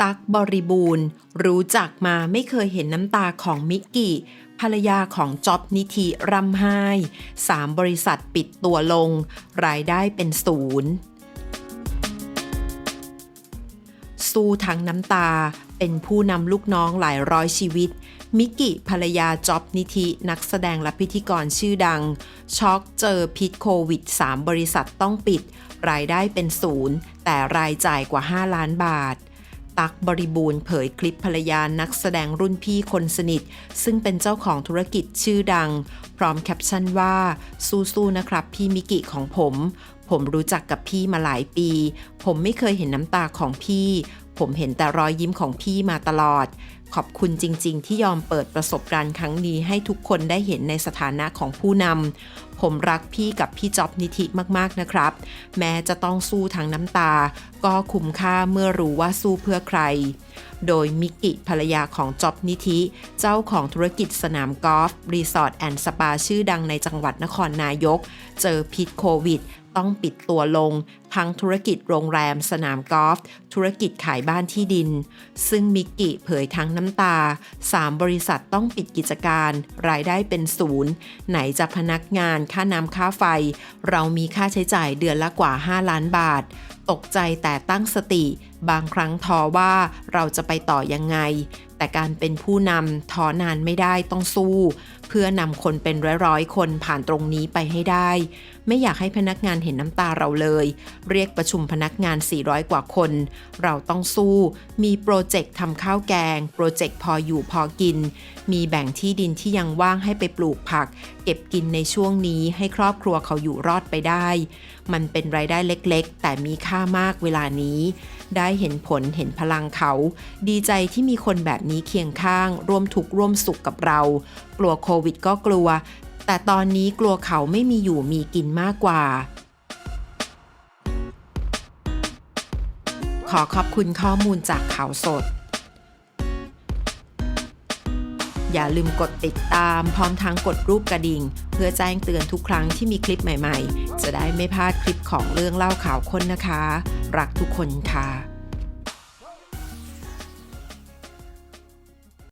ตั๊กบริบูรณ์ รู้จักมาไม่เคยเห็นน้ำตาของมิกกี้ ภรรยาของจ๊อบนิธิร่ำไห้สามบริษัทปิดตัวลง รายได้เป็นศูนย์สู้ทั้งน้ำตา เป็นผู้นำลูกน้องหลายร้อยชีวิต มิกกี้ภรรยาจ็อบนิธินักแสดงและพิธีกรชื่อดัง ช็อกเจอพิษโควิด 3 บริษัทต้องปิด รายได้เป็นศูนย์ แต่รายจ่ายกว่า 5 ล้านบาท ตักบริบูรณ์เผยคลิปภรรยานักแสดงรุ่นพี่คนสนิท ซึ่งเป็นเจ้าของธุรกิจชื่อดัง พร้อมแคปชั่นว่า สู้ๆนะครับพี่มิกิของผม ผมรู้จักกับพี่มาหลายปี ผมไม่เคยเห็นน้ำตาของพี่ ผมเห็นแต่รอยยิ้มของพี่มาตลอด ขอบคุณจริง ๆ ที่ยอมเปิดประสบการณ์ครั้งนี้ให้ทุกคนได้เห็นในสถานะของผู้นำ ผมรักพี่กับพี่จ๊อบนิธิมากๆนะครับ แม้จะต้องสู้ทางน้ำตา ก็คุ้มค่าเมื่อรู้ว่าสู้เพื่อใคร โดยมิกิภรรยาของจ๊อบนิธิ เจ้าของธุรกิจสนามกอล์ฟรีสอร์ทแอนด์สปาชื่อดังในจังหวัดนครนายก เจอพิษโควิดต้องปิดตัวลง ทั้งธุรกิจโรงแรม สนามกอล์ฟธุรกิจขายบ้านที่ดิน ซึ่งมิกกี้เผยทั้งน้ำตา 3 บริษัทต้องปิดกิจการ รายได้เป็นศูนย์ ไหนจะพนักงานค่าน้ำค่าไฟ เรามีค่าใช้จ่ายเดือนละกว่า 5 ล้านบาท ตกใจแต่ตั้งสติ บางครั้งท้อว่าเราจะไปต่อยังไง แต่การเป็นผู้นำท้อนานไม่ได้ต้องสู้ เพื่อนำคนเป็นร้อยๆคนผ่านตรงนี้ไปให้ได้ ไม่อยากให้พนักงานเห็นน้ำตาเราเลย เรียกประชุมพนักงาน 400 กว่าคน เราต้องสู้ มีโปรเจกต์ทำข้าวแกง โปรเจกต์พออยู่พอกิน มีแบ่งที่ดินที่ยังว่างให้ไปปลูกผัก เก็บกินในช่วงนี้ให้ครอบครัวเขาอยู่รอดไปได้ มันเป็นรายได้เล็กๆ แต่มีค่ามากเวลานี้ ได้เห็นผลเห็นพลังเขา ดีใจที่มีคนแบบนี้เคียงข้าง ร่วมทุกข์ร่วมสุขกับเรา กลัวโควิดก็กลัว แต่ตอนนี้กลัวเขาไม่มีอยู่มีกินมากกว่า ขอขอบคุณข้อมูลจากข่าวสด อย่าลืมกดติดตามพร้อมทั้งกดรูปกระดิ่ง เพื่อแจ้งเตือนทุกครั้งที่มีคลิปใหม่ ๆ จะได้ไม่พลาดคลิปของเรื่องเล่าข่าวคนนะคะ รักทุกคนค่ะ